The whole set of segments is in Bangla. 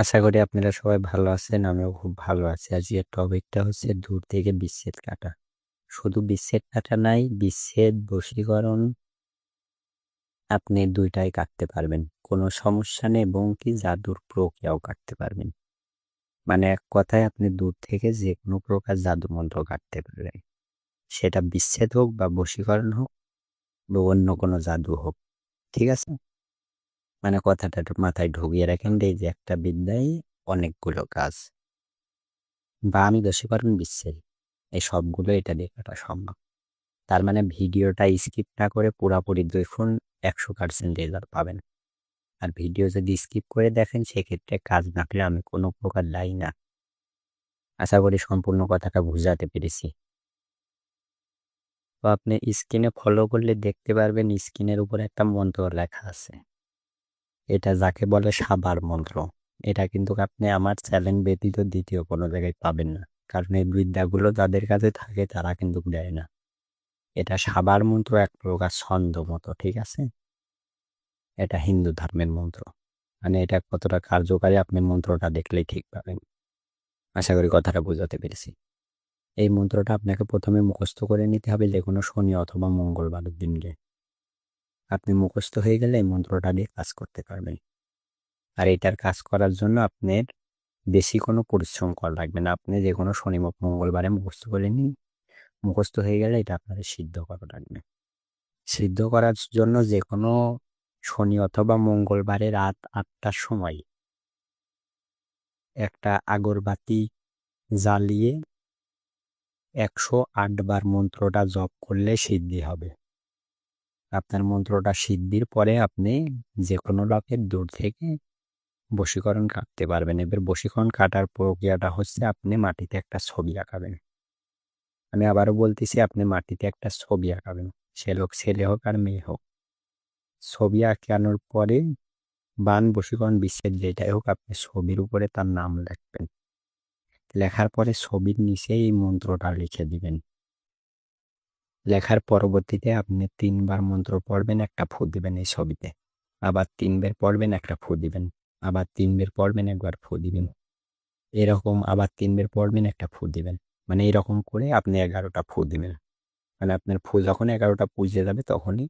আশা করি আপনারা সবাই ভালো আছেন, আমিও খুব ভালো আছি। আজকের টপিকটা হচ্ছে দূর থেকে বিচ্ছেদ কাটা। শুধু বিচ্ছেদ কাটা নাই, বিচ্ছেদ বশীকরণ আপনি দুইটাই কাটতে পারবেন। কোনো সমস্যা নেই এবং কি জাদুর প্রক্রিয়াও কাটতে পারবেন। মানে এক কথায় আপনি দূর থেকে যে কোনো প্রকার জাদু মন্ত্র কাটতে পারবেন। সেটা বিচ্ছেদ হোক বা বশীকরণ হোক বা অন্য কোনো জাদু হোক। ঠিক আছে? মানে কথাটা মাথায় ঢুকিয়ে রাখেন এই যে একটা বিদ্যায় অনেকগুলো কাজ। বা আমি বশীকরণ বিচ্ছেদ, এই সবগুলো এটা দেখাটা সম্ভব। তার মানে ভিডিওটা স্কিপ না করে পুরাপুরি দেখুন একশো পার্সেন্ট রেজাল্ট পাবেন। আর ভিডিও যদি স্কিপ করে দেখেন, সেক্ষেত্রে কাজ না পেলে আমি কোনো প্রকার দায়ী না। আশা করি সম্পূর্ণ কথাটা বুঝাতে পেরেছি। তো আপনি স্ক্রিনে ফলো করলে দেখতে পারবেন, স্ক্রিনের উপর একটা মন্ত্র লেখা আছে। এটা যাকে বলে সাবার মন্ত্র। এটা কিন্তু আপনি আমার চ্যালেঞ্জ ব্যতীত দ্বিতীয় কোনো জায়গায় পাবেন না। কারণ এই বিদ্যাগুলো যাদের কাছে থাকে তারা কিন্তু দেয় না। এটা সাবার মন্ত্র এক প্রকার ছন্দ মতো, ঠিক আছে? এটা হিন্দু ধর্মের মন্ত্র। মানে এটা কতটা কার্যকারী আপনি মন্ত্রটা দেখলেই ঠিক পাবেন। আশা করি কথাটা বোঝাতে পেরেছি। এই মন্ত্রটা আপনাকে প্রথমে মুখস্থ করে নিতে হবে যে কোনো শনি অথবা মঙ্গলবারের দিনকে। আপনি মুখস্থ হয়ে গেলে মন্ত্রটা দিয়ে কাজ করতে পারবেন। আর এটার কাজ করার জন্য আপনার বেশি কোনো পরিশ্রম করা লাগবে না। আপনি যে কোনো শনি মঙ্গলবারে মুখস্থ করে নিন। মুখস্থ হয়ে গেলে এটা আপনাদের সিদ্ধ করা লাগবে। সিদ্ধ করার জন্য যে কোনো শনি অথবা মঙ্গলবারে রাত আটটার সময় একটা আগরবাতি জ্বালিয়ে একশো আটবার মন্ত্রটা জপ করলে সিদ্ধি হবে। আপনার মন্ত্রটা সিদ্ধির পরে আপনি যে কোনো লোকের দূর থেকে বশীকরণ কাটতে পারবেন। এবার বশীকরণ কাটার প্রক্রিয়াটা হচ্ছে আপনি মাটিতে একটা ছবি আঁকাবেন। আমি আবারও বলতেছি, আপনি মাটিতে একটা ছবি আঁকাবেন। সে লোক ছেলে হোক আর মেয়ে হোক। ছবি আঁকানোর পরে বান, বশীকরণ বিশ্বের যেটাই হোক, আপনি ছবির উপরে তার নাম লিখবেন। লেখার পরে ছবির নিচে এই মন্ত্রটা লিখে দিবেন। লেখার পরবর্তীতে আপনি তিনবার মন্ত্র পড়বেন, একটা ফু দিবেন এই ছবিতে। আবার তিনবার পড়বেন, একটা ফু দিবেন। আবার তিনবার পড়বেন, একবার ফু দিবেন। এরকম আবার তিনবার পড়বেন, একটা ফু দিবেন। মানে এরকম করে আপনি এগারোটা ফু দিবেন। মানে আপনার ফু যখন এগারোটা পুজে যাবে তখনই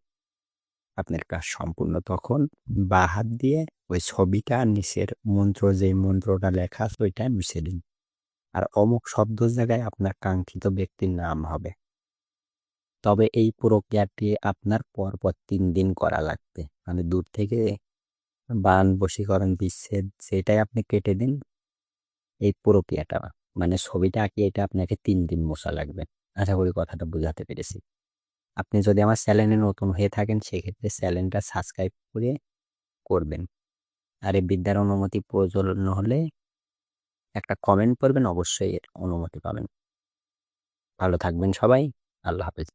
আপনার কাজ সম্পূর্ণ। তখন বা হাত দিয়ে ওই ছবিটা নিচের মন্ত্র, যেই মন্ত্রটা লেখা আছে ওইটা মিশে দিন। আর অমুক শব্দ জায়গায় আপনার কাঙ্ক্ষিত ব্যক্তির নাম হবে। তবে এই প্রক্রিয়াটি আপনার পরপর তিন দিন করা লাগবে। মানে দূর থেকে বান, বশীকরণ, বিচ্ছেদ সেটাই আপনি কেটে দিন, এই প্রক্রিয়াটা মানে ছবিটা আঁকিয়ে এটা আপনাকে তিন দিন মশা লাগবে। আশা করি কথাটা বোঝাতে পেরেছি। আপনি যদি আমার চ্যানেলে নতুন হয়ে থাকেন, সেক্ষেত্রে চ্যানেলটা সাবস্ক্রাইব করে করবেন। আর এই বিদ্যার অনুমতি প্রয়োজন হলে একটা কমেন্ট করবেন, অবশ্যই এর অনুমতি পাবেন। ভালো থাকবেন সবাই, আল্লাহ হাফেজ।